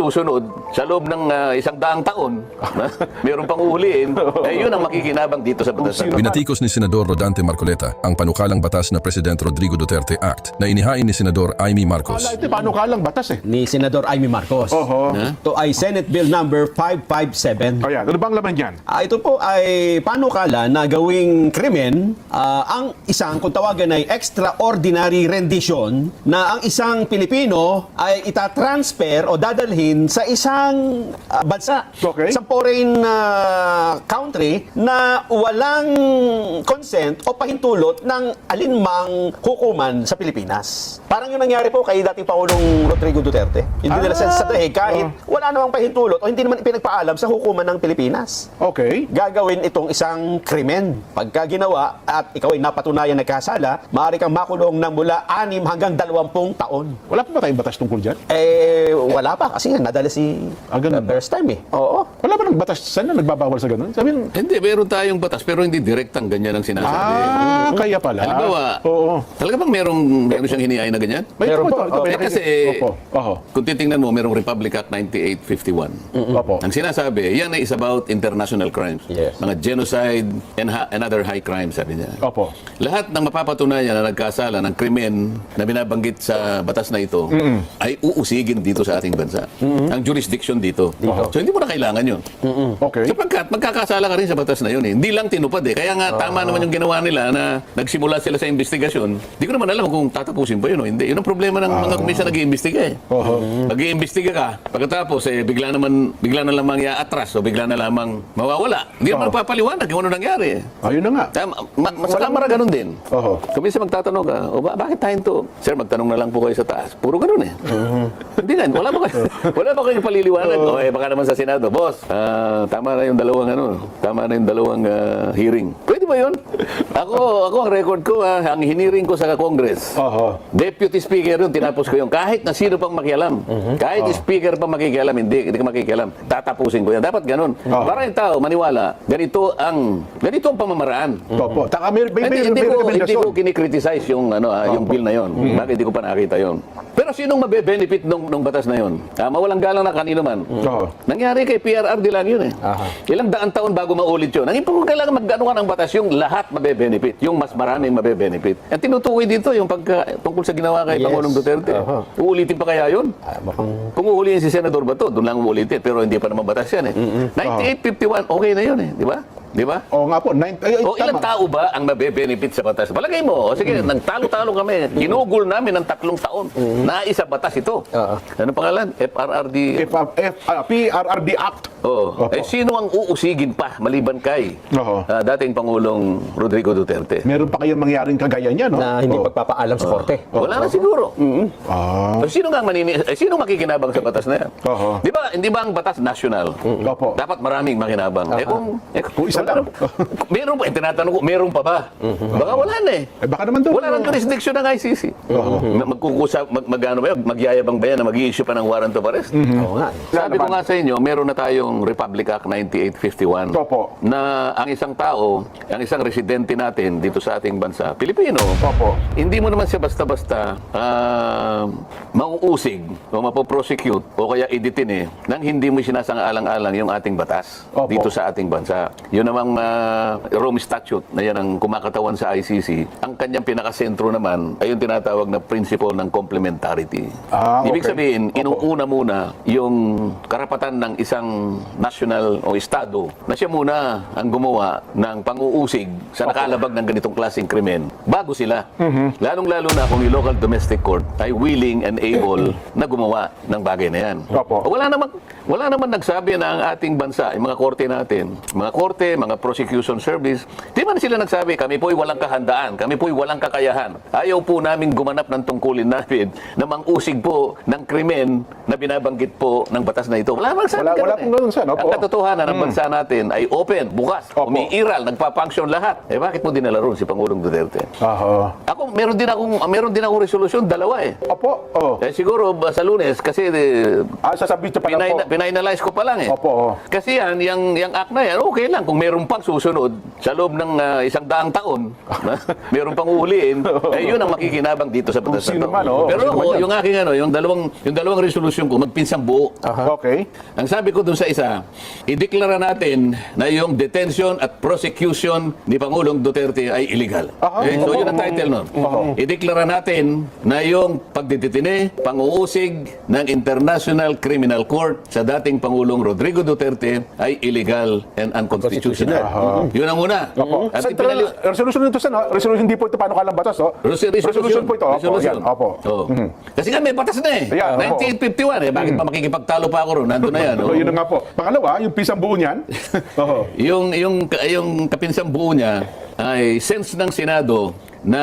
susunod sa loob ng ah, isang daang taon, meron pang uhuliin, eh yun ang makikinabang dito sa batas. Binatikos ni Senador Rodante Marcoleta ang panukalang batas na President Rodrigo Duterte Act na inihain ni Senador Amy Marcos. Wala, ito paano kalang batas eh. ni Senador Amy Marcos. Oho. Ito ay Senate Bill number 557. Ayan, ano bang laman dyan? Ah, ito po ay panukala na gawing krimen ah, ang isang kung tawagan ay extraordinary rendition na ang isang Pilipino ay itatransfer o dadalhin sa isang ah, bansa. Okay. Isang foreign ah, country na walang consent o pahintulot ng alinmang hukuman sa Pilipinas. Parang yung nangyari po kay dating Pangulong Rodrigo Duterte. Hindi nila Ah. sa dahig kahit wala namang pahintulot o hindi naman ipinagpaalam sa hukuman ng Pilipinas Okay. gagawin itong isang krimen. Pagka ginawa at ikaw ay napatunayan nagkasala, maaari kang makulong ng mula 6 hanggang 20 taon. Wala pa ba tayong batas tungkol dyan? Eh, wala pa kasi nga nadala si Ah, ganun uh, first time eh. Oo. Wala ba ng batas sana nagbabawal sa ganun? Sabihin, Hindi, meron tayong batas pero hindi direktang ganyan ang sinasabi. ah, kaya pala. Halimbawa, Oo. talaga bang merong, meron siyang hinihain na ganyan? May Meron ito, po. ito, ito, Oh, Eh, kasi, Opo. Oho. kung titingnan mo, merong Republic Act 9851. Opo. Ang sinasabi, yan ay is about international crimes. Yes. Mga genocide and, ha- and other high crimes, sabi niya. Opo. Lahat ng mapapatunayan na nagkasala ng krimen na binabanggit sa batas na ito ay uusigin dito sa ating bansa. Ang jurisdiction dito. So hindi mo na kailangan yun. Okay. Sapagkat magkakasala ka rin sa batas na yun eh. Hindi lang tinupad eh. Kaya nga tama naman yung ginawa nila na nagsimula sila sa investigasyon. Hindi ko naman alam kung tatapusin ba yun o hindi. Yun ang problema ng mga komisyon nag-iimbestiga eh. Oho. Mag-iimbestiga ka, pagkatapos eh, bigla naman, bigla na lamang iaatras o bigla na lamang mawawala. Hindi naman Oo. papaliwanag kung ano nangyari. Ayun na nga. Tama, ma, ma, sa kamara ganun din. Oho. Kung minsan magtatanong ka, o ba, bakit tayo to? Sir, magtanong na lang po kayo sa taas. Puro ganun eh. Hindi nga, wala ba kayo, wala ba kayong paliliwanag? O eh, baka naman sa Senado, boss, ah, tama na yung dalawang ano, tama na yung dalawang ah, hearing. Pwede ba yun? Ako, ako ang record ko, ah, ang hiniring ko sa Congress. Oho. Deputy Speaker yun, tinapos ko yun. Kahit na sino pang makialam. Kahit Speaker pa makikialam, hindi, hindi ka makikialam. Tatapusin ko yan. Dapat ganun. Oh. Para yung tao, maniwala, ganito ang, ganito ang pamamaraan. Opo. Taka may, may, Hindi, may, hindi may ko, hindi ko kinikriticize yung, ano, ah, yung bill na yon. Bakit hindi ko pa nakita yon? Pero sinong mabe-benefit nung, nung batas na yon? Ah, mawalang galang na kanino man. Oo. Nangyari kay PRRD lang yun eh. Ilang daan taon bago maulit yun. Ang po kailangan magdano ka ng batas, yung lahat mabe-benefit. Yung mas maraming mabe-benefit. Ang tinutukoy dito, yung pagka, tungkol sa ginawa kay Yes. Pangulong Duterte. Aha. Uulitin pa kaya yun? Ah, mukhang Kung uulitin si Senador Bato, doon lang uulitin. Pero hindi pa naman batas yan eh. 9851, okay na yun eh. Di ba? Di ba? Oo nga po. Nine, ay, ay, O ilang tama. tao ba ang mabe-benefit sa batas? Palagay mo, o sige, nagtalo-talo kami. Ginugol namin ng tatlong taon. Naisa batas ito. Oo. Ano pangalan? FRRD. F, F, ah, PRRD Act. Oo. Opo. Eh, sino ang uusigin pa maliban kay Oo. ah, dating Pangulong Rodrigo Duterte? Meron pa kayong mangyaring kagaya niya, no? na hindi Oo. pagpapaalam sa korte. Wala na siguro. Ah. O, sino nga ang manini eh, sino makikinabang sa batas na yan? Oo. Di ba, hindi ba ang batas national? Opo. Dapat maraming makinabang. Eh kung, eh, Kung isa lang. na- meron pa, eh, tinatanong ko, meron pa ba? Baka wala na eh. Eh, baka naman doon. Wala nang jurisdiction ng ICC. Ma- Magkukusa, mag, magano ba yun? Magyayabang ba yan na mag-i-issue pa ng warrant of arrest? Oo nga. Sabi ko nga sa inyo, meron na tayong Republic Act 9851 Opo. na ang isang tao, ang isang residente natin dito sa ating bansa, Pilipino, Opo. hindi mo naman siya basta-basta ah, mauusig o mapoprosecute o kaya iditin eh nang hindi mo sinasang-alang-alang yung ating batas Opo. dito sa ating bansa. Yun namang ah, Rome Statute na yan ang kumakatawan sa ICC. Ang kanyang pinakasentro naman ay yung tinatawag na principle ng complementarity. Ah, Ibig okay. sabihin, inuuna muna yung karapatan ng isang national o estado na siya muna ang gumawa ng pang-uusig sa nakalabag ng ganitong klaseng krimen bago sila. Mhm. Lalong-lalo na kung yung local domestic court ay willing and able na gumawa ng bagay na yan. Opo. Wala naman wala naman nagsabi na ang ating bansa, yung mga korte natin, mga korte, mga prosecution service, di man sila nagsabi, kami po'y walang kahandaan, kami po'y walang kakayahan. Ayaw po namin gumanap ng tungkulin namin na mang-usig po ng krimen na binabanggit po ng batas na ito. Wala naman nagsabi Wala, wala eh. ganun. Sen. Opo. Ang katotohanan ng bansa natin ay open, bukas, Opo. umiiral, nagpa-function lahat. Eh bakit mo dinala roon si Pangulong Duterte? Aha. Ako, meron din akong, meron din akong resolusyon, dalawa eh. Opo. Oh. Eh siguro ba, sa lunes, kasi eh, Ah, sasabihin niyo pa lang pinay, po. pinanalyze ko pa lang eh. Opo. oh. Kasi yan, yung, yung act na yan, okay lang. Kung meron pang susunod sa loob ng ah, isang daang taon, meron pang uhuliin, eh yun ang makikinabang dito sa batas na to. man. Pero ako, yung aking ano, yung dalawang, yung dalawang resolusyon ko, magpinsang buo. Okay. Ang sabi ko dun sa isa, ideklara natin na yung detention at prosecution ni Pangulong Duterte ay illegal. Aha. Eh, so yun ang title nun. Ideklara natin na yung pagdidetine, panguusig ng International Criminal Court sa dating Pangulong Rodrigo Duterte ay illegal and unconstitutional. Yun ang una. Opo. At Central ipinali- resolution nito Sen. oh. Resolution hindi po ito paano kalang batas, oh. Resolution, Resolution po ito. Opo. Resolution. Yan. Opo. Oo. Kasi nga may batas na eh. Opo. 1951 eh. Bakit pa makikipagtalo pa ako ron? Nandun na yan. Oh. yun na nga po. Pangalawa, yung pisang buo niyan. Yung yung yung kapinsang buo niya ay sense ng Senado na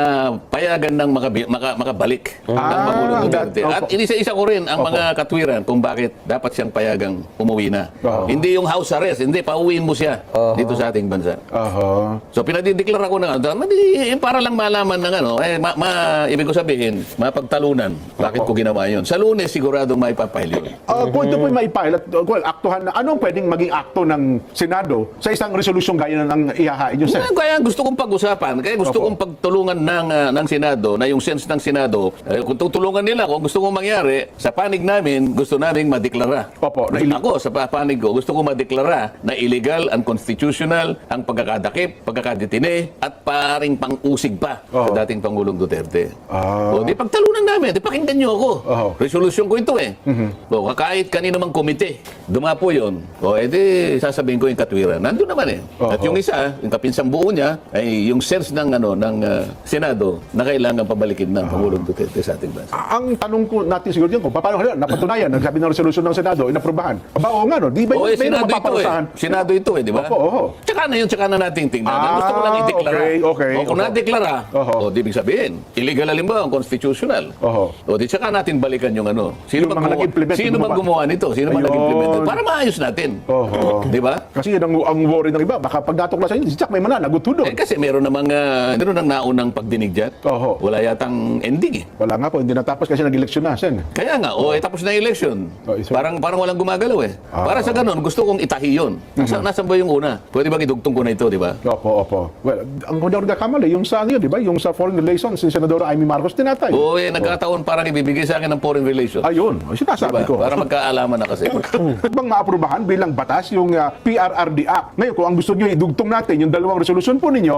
payagan ng makabi, maka, makabalik ng Ah, Pangulong Duterte. At opo. inisa-isa ko rin ang mga katwiran kung bakit dapat siyang payagang umuwi na. Oo. Hindi yung house arrest, hindi, pauwiin mo siya dito sa ating bansa. Aha. So pinadideklara ko na ano, eh, para lang malaman ng ano, eh, ma, ma- ibig ko sabihin, mapagtalunan. Bakit ko ginawa yun? Sa lunes, siguradong may papile yun. Uh, kung ito po uh, well, aktuhan na, anong pwedeng maging akto ng Senado sa isang resolusyong gaya ng ihahain nyo? Kaya, kaya gusto kong pag-usapan, kaya gusto Opo. kong pagtulungan ng, ah, ng Senado, na yung sense ng Senado, eh, kung tutulungan nila, kung gusto kong mangyari, sa panig namin, gusto naming madeklara. Opo, na Ako, sa pa- panig ko, gusto kong madeklara na illegal, unconstitutional, ang pagkakadakip, pagkakadetine, at paring pang-usig pa Oo. sa dating Pangulong Duterte. Ah. O, di pagtalunan namin, di pakinggan nyo ako. Oo. Resolusyon ko ito eh. Mhm. O, kahit kanino mang komite, dumapo yun. O, edi, sasabihin ko yung katwiran. Nandun naman eh. At Oo. yung isa, yung kapinsang buo niya, ay yung sense ng, ano, ng ah, Senado na kailangan pabalikin ng Pangulong Duterte sa ating bansa. Ang tanong ko natin siguro dyan kung paano kaya napatunayan, nagsabi ng resolution ng Senado, inaprubahan. Aba, oo nga, no? Di ba may eh, Senado ito eh. Senado ito eh, di ba? Opo, oo. Tsaka na yun, tsaka na natin tingnan. Ang Ah, gusto ko lang ideklara. okay, okay. O kung nadeklara, Oho. o di ibig sabihin, illegal halimbawa, constitutional. Oho. O di tsaka natin balikan yung ano. Sino Yung mga nag-implement, Sino bang gumawa? nito? Sino bang nag-implement? Para maayos natin. Oho. Di ba? Kasi yun ang, ang worry ng iba. Baka pag natuklasan yun, si Jack may mananagot doon. Eh, kasi meron namang, uh, meron nang naunang pagdinig dyan. Oho. Wala yatang ending eh. Wala nga po, hindi natapos kasi nag-eleksyon na, Sen. Kaya nga, o eh, tapos na yung election. Oh, Parang parang walang gumagalaw eh. Ah. Para sa ganun, gusto kong itahi yun. Nasa, Nasaan ba yung una? Pwede ba idugtong ko na ito, di ba? Opo, opo. Well, ang ako nagkakamali, yung sa ano yun, di ba? Yung sa foreign relations, si Senadora Amy Marcos, tinatay. O eh, nagkataon parang ibibigay sa akin ng foreign relations. Ayun, ay, sinasabi Diba? ko. Para magkaalaman na kasi. Huwag bang maaprubahan bilang batas yung ah, PRRD Act. Ngayon, kung ang gusto nyo idugtong natin, yung dalawang resolution po ninyo,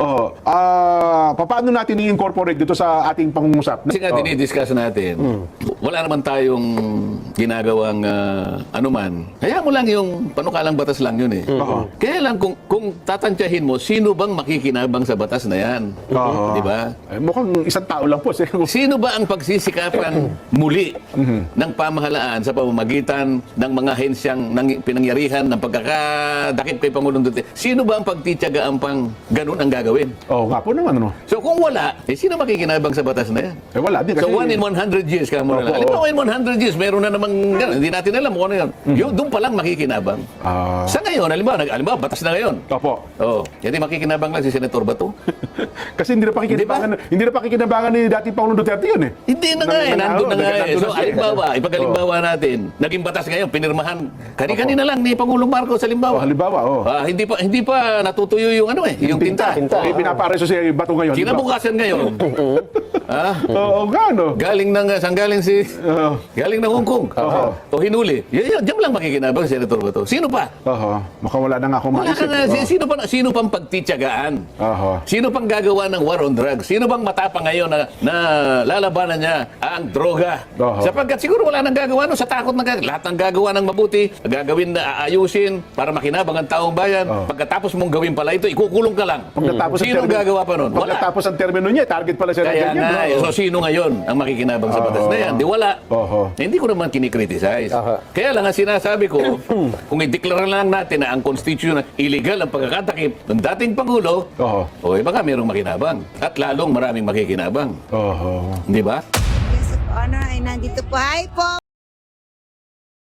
oh, ah, paano natin i-incorporate dito sa ating pangungusap? Kasi nga Oh. dinidiscuss natin, wala naman tayong ginagawang ah, anuman. Kaya mo lang yung panukalang batas lang yun eh. Kaya lang kung, kung tatantyahin mo, sino bang makikinabang sa batas na yan? Oo. Di ba? Eh, mukhang isang tao lang po. Sino ba ang pagsisikapan muli ng pamahalaan sa pamamagitan ng mga hensyang ng pinangyarihan ng pagkakadakip kay Pangulong Duterte? Sino ba ang pagtityagaan pang ganun ang gagawin? Oo, nga po naman, ano? So kung wala, eh sino makikinabang sa batas na yan? Eh, wala din. So Kasi, one in 100 years ka mo na lang. Halimbawa in 100 years, meron na namang ganun. Hindi natin alam kung ano yun. Yung doon pa lang makikinabang. Ah. Sa ngayon, halimbawa, nag- halimbawa, batas na ngayon. Opo. Oh, hindi makikinabang lang si Senator Bato. Kasi hindi na pakikinabangan, hindi na pakikinabangan ni dating Pangulong Duterte yun eh. Hindi na nga eh, nandun na nga eh. So, eh. halimbawa, ipagalimbawa natin, naging batas ngayon, pinirmahan, kani-kanina lang ni Pangulong Marcos, Oh, halimbawa. halimbawa, oh. Ah, hindi pa hindi pa natutuyo yung ano eh, yung tinta. Eh, pinapareso si Bato ngayon. Ba? Kinabukasan ngayon. ah, Oo nga, no? galing ng saan galing si Oo. galing ng Hong Kong. O hinuli. Y- y- diyan lang makikinabang Senator Bato. Sino pa? Oo. Mukhang wala na nga akong Wala ka maisip. nga. Si- Sino pa sino pang pagtityagaan? Oo. Sino pang gagawa ng war on drugs? Sino bang matapang ngayon na, na lalabanan niya ang droga? Oo. Sapagkat siguro wala nang gagawa no, sa takot na gagawa. Lahat ng gagawa ng mabuti, gagawin na aayusin para makinabang ang taong bayan. Oo. Pagkatapos mong gawin pala ito, ikukulong ka lang. Pagkatapos ang Sino termino- gagawa pa nun? Wala. Pagkatapos ang termino niya, target pala siya ng Kaya ganyan. nga, no? so sino ngayon ang makikinabang sa batas na yan? Di wala. Oo. Eh, Hindi ko naman kinikriticize. Kaya lang ang sinasabi ko, kung ideklara lang natin na ang constitution na illegal ang pagkakatakip ng dating Pangulo, Oo. o eh baka merong makinabang. At lalong maraming makikinabang. Oo. Di ba? Yes, of Honor ay nandito po. Hi po